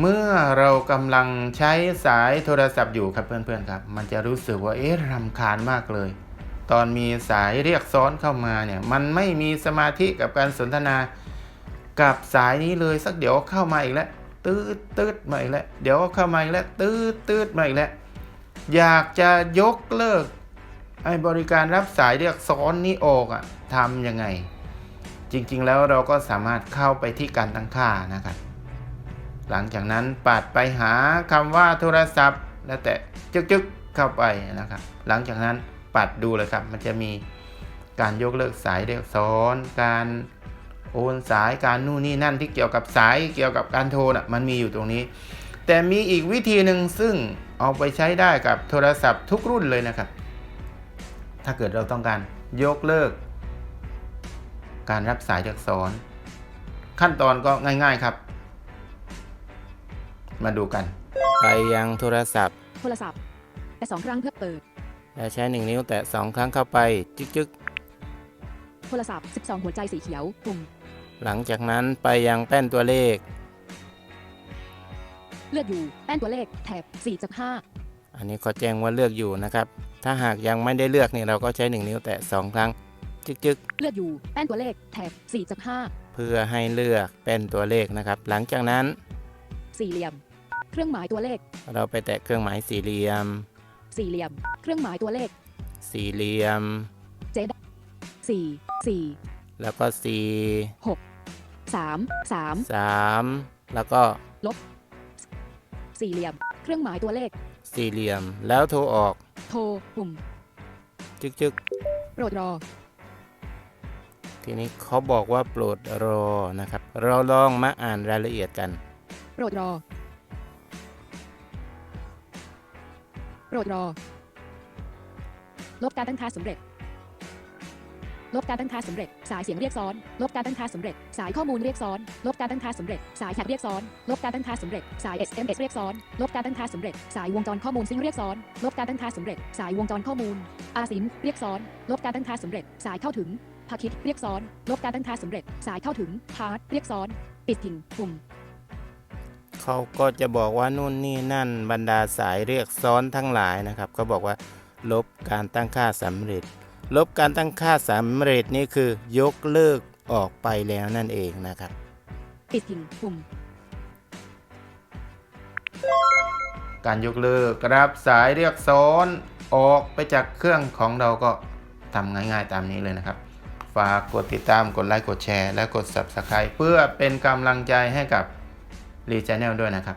เมื่อเรากำลังใช้สายโทรศัพท์อยู่ครับเพื่อนๆครับ มันจะรู้สึกว่าเอ๊ะรำคาญมากเลย ตอนมีสายเรียกซ้อนเข้ามาเนี่ย มันไม่มีสมาธิกับการสนทนากับสายนี้เลยสักเดี๋ยวเข้ามาอีกแล้วตืดตืดมาอีกแล้วเดี๋ยวเข้ามาอีกแล้วตืดตืดมาอีกแล้วอยากจะยกเลิกไอ้บริการรับสายเรียกซ้อนนี้ออกอะทำยังไง จริงๆแล้วเราก็สามารถเข้าไปที่การตั้งค่านะครับ หลังจากนั้นปัดไปหาคำว่าโทรศัพท์ แล้วแต่จึ๊กๆเข้าไปนะครับ หลังจากนั้นปัดดูเลยครับ มันจะมีการยกเลิกสายเรียกซ้อน การโอนสายการนู่นนี่นั่นที่เกี่ยวกับสายเกี่ยวกับการโทรน่ะมันมีอยู่ตรงนี้ แต่มีอีกวิธีหนึ่งซึ่งเอาไปใช้ได้กับโทรศัพท์ทุกรุ่นเลยนะครับ ถ้าเกิดเราต้องการยกเลิก การรับสายจากซ้อน ขั้นตอนก็ง่าย ๆครับ มาดูกัน ไปยังโทรศัพท์ โทรศัพท์แต่สองครั้งเพื่อเปิด แล้วใช้ 1 นิ้วแตะ2ครั้งเข้าไป จึ๊กโทรศัพท์ 12 หัวใจสีเขียวปุ่มๆหลังจากนั้นไปยังแป้นตัวเลข เลือกอยู่แป้นตัวเลขแถบ4จากอันนี้เขาแจ้งว่าเลือกอยู่นะครับ ถ้าหากยังไม่ได้เลือกเนี่ยเราก็ใช้ 1 นิ้วแตะ2ครั้ง จึ๊ก5เลือกอยู่แป้นตัวเลขแถบ4จากๆเพื่อให้เลือกแป้นตัวเลขนะครับ หลังจากนั้น 5สี่เหลี่ยม เครื่องหมายตัวเลข เราไปแตะเครื่องหมายสี่เหลี่ยม สี่เหลี่ยม เครื่องหมายตัวเลข สี่เหลี่ยม4 4แล้วก็สี่3 3สามแล้วก็สี่เหลี่ยม เครื่องหมายตัวเลข สี่เหลี่ยม แล้วโทรออก โทรปุ่มจึ๊กๆโปรดรอ ทีนี้เขาบอกว่าโปรดรอนะครับ เราลองมาอ่านรายละเอียดกัน โปรดรอ โปรดรอ ลบการตั้งค่าสำเร็จ ลบการตั้งค่าสำเร็จ สายเสียงเรียกซ้อน ลบการตั้งค่าสำเร็จ สายข้อมูลเรียกซ้อน ลบการตั้งค่าสำเร็จ สายแท็กเรียกซ้อน ลบการตั้งค่าสำเร็จ สาย SMS เรียกซ้อน ลบการตั้งค่าสำเร็จ สายวงจรข้อมูลซิงค์เรียกซ้อน ลบการตั้งค่าสำเร็จ สายวงจรข้อมูล อาซิมเรียกซ้อน ลบการตั้งค่าสำเร็จ สายเข้าถึงพาคิดเรียกซ้อน ลบการตั้งค่าสำเร็จ สายเข้าถึงพาร์ทเรียกซ้อน ปิดทิ้งปุ่ม เขาก็จะบอกว่านู่นนี่นั่นบรรดาสายเรียกซ้อนทั้งหลายนะครับเขาบอกว่า ลบการตั้งค่าสำเร็จ ลบการตั้งค่าสำเร็จนี่คือยกเลิกออกไปแล้วนั่นเองนะครับปิดทิ้งปุ่มการยกเลิกรับสายเรียกซ้อนออกไปจากเครื่องของเราก็ทำง่ายๆตามนี้เลยนะครับ ฝากกดติดตามกดไลค์กดแชร์ และกด Subscribe เพื่อเป็นกำลังใจให้กับ รีเจนเนล์ด้วยนะครับ